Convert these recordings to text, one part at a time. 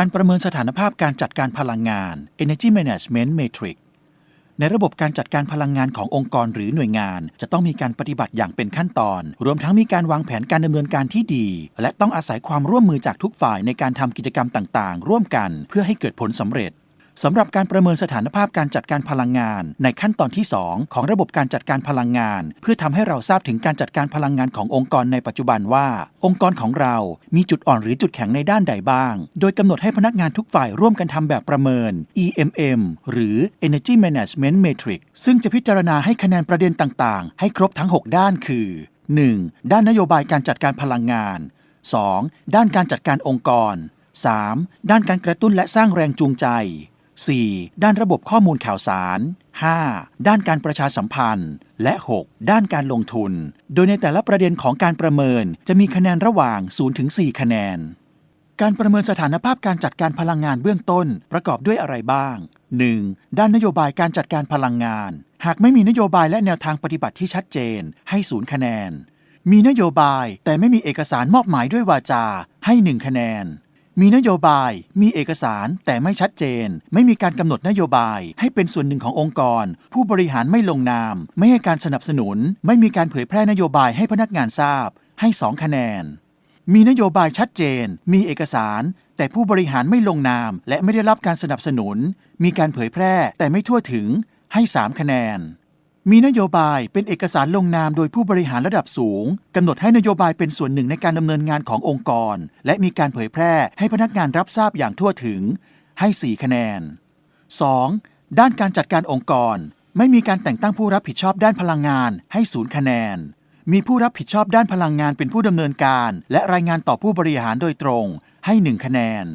การประเมินสถานภาพการจัดการพลังงาน Energy Management Matrix ในระบบการจัดการพลังงานขององค์กรหรือหน่วยงาน จะต้องมีการปฏิบัติอย่างเป็นขั้นตอน รวมทั้งมีการวางแผนการดำเนินการที่ดี และต้องอาศัยความร่วมมือจากทุกฝ่ายในการทำกิจกรรมต่างๆ ร่วมกัน เพื่อให้เกิดผลสำเร็จ สำหรับการประเมินสถานภาพการจัดการพลังงาน ในขั้นตอนที่ 2 ของระบบการจัดการพลังงาน เพื่อทำให้เราทราบถึงการจัดการพลังงานขององค์กรในปัจจุบันว่า องค์กรของเรามีจุดอ่อนหรือจุดแข็งในด้านใดบ้าง โดยกำหนดให้พนักงานทุกฝ่ายร่วมกันทำแบบประเมิน EMM หรือ Energy Management Matrix ซึ่งจะพิจารณาให้คะแนนประเด็นต่างๆ ให้ครบทั้ง 6 ด้านคือ 1. ด้านนโยบายการจัดการพลังงาน 2. ด้านการจัดการองค์กร 3. ด้านการกระตุ้นและสร้างแรงจูงใจ 4. ด้านระบบข้อมูลข่าวสาร 5. ด้านการประชาสัมพันธ์ และ 6. ด้านการลงทุน โดยในแต่ละประเด็นของการประเมินจะมีคะแนนระหว่าง0ถึง4คะแนน การประเมินสถานภาพการจัดการพลังงานเบื้องต้นประกอบด้วยอะไรบ้าง 1. ด้านนโยบายการจัดการพลังงาน หากไม่มีนโยบายและแนวทางปฏิบัติที่ชัดเจน ให้ศูนย์คะแนน มีนโยบายแต่ไม่มีเอกสารมอบหมายด้วยวาจา ให้ 1 คะแนน มีนโยบาย มีเอกสารแต่ไม่ชัดเจน ไม่มีการกำหนดนโยบาย ให้เป็นส่วนหนึ่งขององค์กร ผู้บริหารไม่ลงนาม ไม่ให้การสนับสนุน ไม่มีการเผยแพร่นโยบายให้พนักงานทราบ ให้2คะแนน มีนโยบายชัดเจน มีเอกสาร แต่ผู้บริหารไม่ลงนาม และไม่ได้รับการสนับสนุน มีการเผยแพร่แต่ไม่ทั่วถึง ให้ 3 คะแนน มีนโยบายเป็นเอกสารลงนามโดยผู้บริหารระดับสูงกำหนดให้นโยบายเป็นส่วนหนึ่งในการดำเนินงานขององค์กร และมีการเผยแพร่ให้พนักงานรับทราบอย่างทั่วถึง ให้ 4 คะแนน 2. ด้านการจัดการองค์กร ไม่มีการแต่งตั้งผู้รับผิดชอบด้านพลังงานให้ศูนย์คะแนน มีผู้รับผิดชอบด้านพลังงานเป็นผู้ดำเนินการ และรายงานต่อผู้บริหารโดยตรง ให้ 1 คะแนน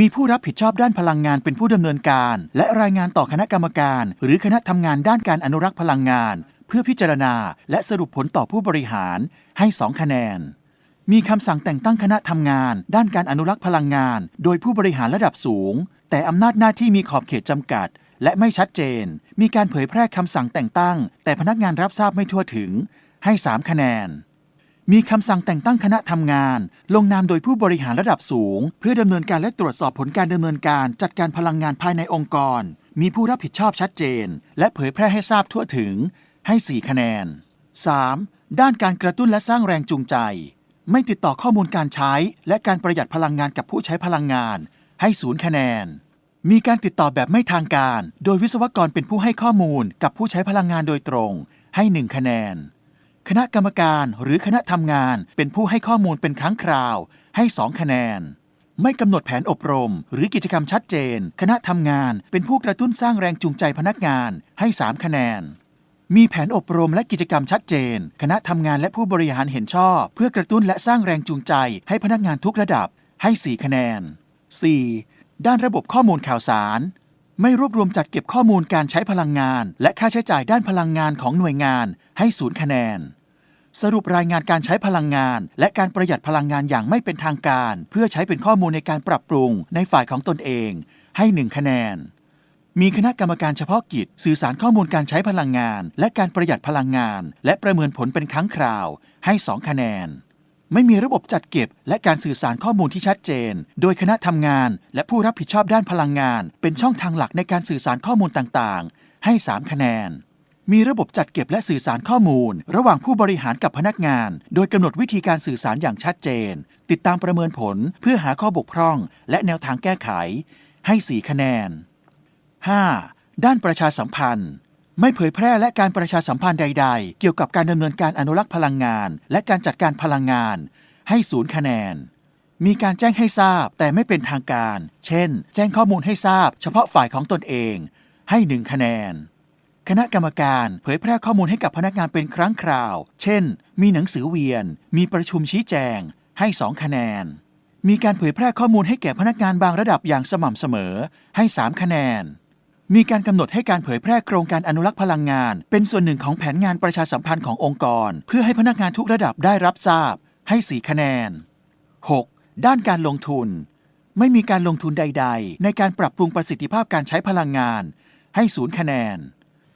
มีผู้รับผิดชอบด้านพลังงานเป็นผู้ดำเนินการ และรายงานต่อคณะกรรมการ หรือคณะทำงานด้านการอนุรักษ์พลังงาน เพื่อพิจารณาและสรุปผลต่อผู้บริหารให้ 2 คะแนน มีคำสั่งแต่งตั้งคณะทำงาน ด้านการอนุรักษ์พลังงาน โดยผู้บริหารระดับสูง แต่อำนาจหน้าที่มีขอบเขตจำกัด และไม่ชัดเจน มีการเผยแพร่คำสั่งแต่งตั้ง แต่พนักงานรับทราบไม่ทั่วถึง ให้ 3 คะแนน มีคำสั่งแต่งตั้งคณะทำงาน ลงนามโดยผู้บริหารระดับสูง เพื่อดำเนินการและตรวจสอบผลการดำเนินการจัดการพลังงานภายในองค์กร มีผู้รับผิดชอบชัดเจน และเผยแพร่ให้ทราบทั่วถึง ให้ 4 คะแนน 3. ด้านการกระตุ้นและสร้างแรงจูงใจ ไม่ติดต่อข้อมูลการใช้ และการประหยัดพลังงานกับผู้ใช้พลังงาน ให้ศูนย์คะแนน มีการติดต่อแบบไม่ทางการ โดยวิศวกรเป็นผู้ให้ข้อมูลกับผู้ใช้พลังงานโดยตรง ให้ 1 คะแนน คณะกรรมการหรือคณะทำงานเป็นผู้ให้ข้อมูลเป็นครั้งคราว ให้ 2 คะแนน ไม่กำหนดแผนอบรม หรือกิจกรรมชัดเจน คณะทำงานเป็นผู้กระตุ้นสร้างแรงจูงใจพนักงานให้ 3 คะแนน มีแผนอบรมและกิจกรรมชัดเจน คณะทำงานและผู้บริหารเห็นชอบ เพื่อกระตุ้นและสร้างแรงจูงใจ ให้พนักงานทุกระดับ ให้ 4 คะแนน 4. ด้านระบบข้อมูลข่าวสาร ไม่รวบรวมจัดเก็บข้อมูลการใช้พลังงาน และค่าใช้จ่ายด้านพลังงานของหน่วยงาน ให้ศูนย์คะแนน สรุปรายงานการใช้พลังงาน และการประหยัดพลังงานอย่างไม่เป็นทางการ เพื่อใช้เป็นข้อมูลในการปรับปรุงในฝ่ายของตนเอง ให้ 1 คะแนน มีคณะกรรมการเฉพาะกิจ สื่อสารข้อมูลการใช้พลังงาน และการประหยัดพลังงาน และประเมินผลเป็นครั้งคราว ให้ 2 คะแนน ไม่มีระบบจัดเก็บ และการสื่อสารข้อมูลที่ชัดเจน โดยคณะทำงาน และผู้รับผิดชอบด้านพลังงาน เป็นช่องทางหลักในการสื่อสารข้อมูลต่างๆ ให้ 3 คะแนน มีระบบจัดเก็บและสื่อสารข้อมูล ระหว่างผู้บริหารกับพนักงาน โดยกำหนดวิธีการสื่อสารอย่างชัดเจน ติดตามประเมินผลเพื่อหาข้อบกพร่อง และแนวทางแก้ไข ให้ 4 คะแนน 5. ด้านประชาสัมพันธ์ ไม่เผยแพร่และการประชาสัมพันธ์ใด ๆ เกี่ยวกับการดำเนินการอนุรักษ์พลังงาน และการจัดการพลังงาน ให้ศูนย์คะแนนมีการแจ้งให้ทราบแต่ไม่เป็นทางการ เช่น แจ้งข้อมูลให้ทราบ เฉพาะฝ่ายของตนเอง ให้หนึ่งคะแนน คณะกรรมการเผยแพร่ข้อมูลให้กับพนักงานเป็นครั้งคราว เช่น มีหนังสือเวียน มีประชุมชี้แจง ให้ 2 คะแนน มีการเผยแพร่ข้อมูลให้แก่พนักงานบางระดับอย่างสม่ำเสมอ ให้ 3 คะแนน มีการกำหนดให้การเผยแพร่โครงการอนุรักษ์พลังงาน เป็นส่วนหนึ่งของแผนงานประชาสัมพันธ์ขององค์กร เพื่อให้พนักงานทุกระดับได้รับทราบ ให้ 4 คะแนน 6. ด้านการลงทุน ไม่มีการลงทุนใด ๆ ในการปรับปรุงประสิทธิภาพการใช้พลังงาน ให้ศูนย์คะแนน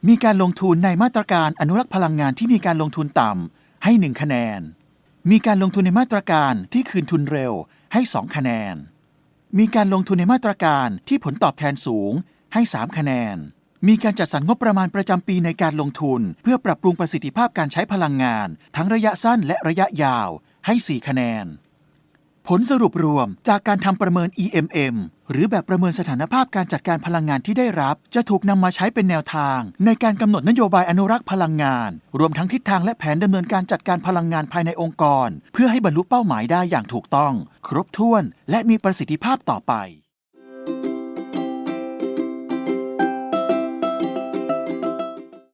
มีการลงทุนในมาตรการอนุรักษ์พลังงานที่มีการลงทุนต่ำให้ 1 คะแนน มีการลงทุนในมาตรการที่คืนทุนเร็วให้ 2 คะแนน มีการลงทุนในมาตรการที่ผลตอบแทนสูงให้ 3 คะแนน มีการจัดสรรงบประมาณประจำปีในการลงทุน เพื่อปรับปรุงประสิทธิภาพการใช้พลังงาน ทั้งระยะสั้นและระยะยาวให้ 4 คะแนน ผลสรุปรวมจากการทำประเมิน EMM หรือแบบประเมินสถานภาพการจัดการพลังงานที่ได้รับ จะถูกนำมาใช้เป็นแนวทาง ในการกำหนดนโยบายอนุรักษ์พลังงาน รวมทั้งทิศทางและแผนดำเนินการจัดการพลังงานภายในองค์กร เพื่อให้บรรลุเป้าหมายได้อย่างถูกต้อง ครบถ้วน และมีประสิทธิภาพต่อไป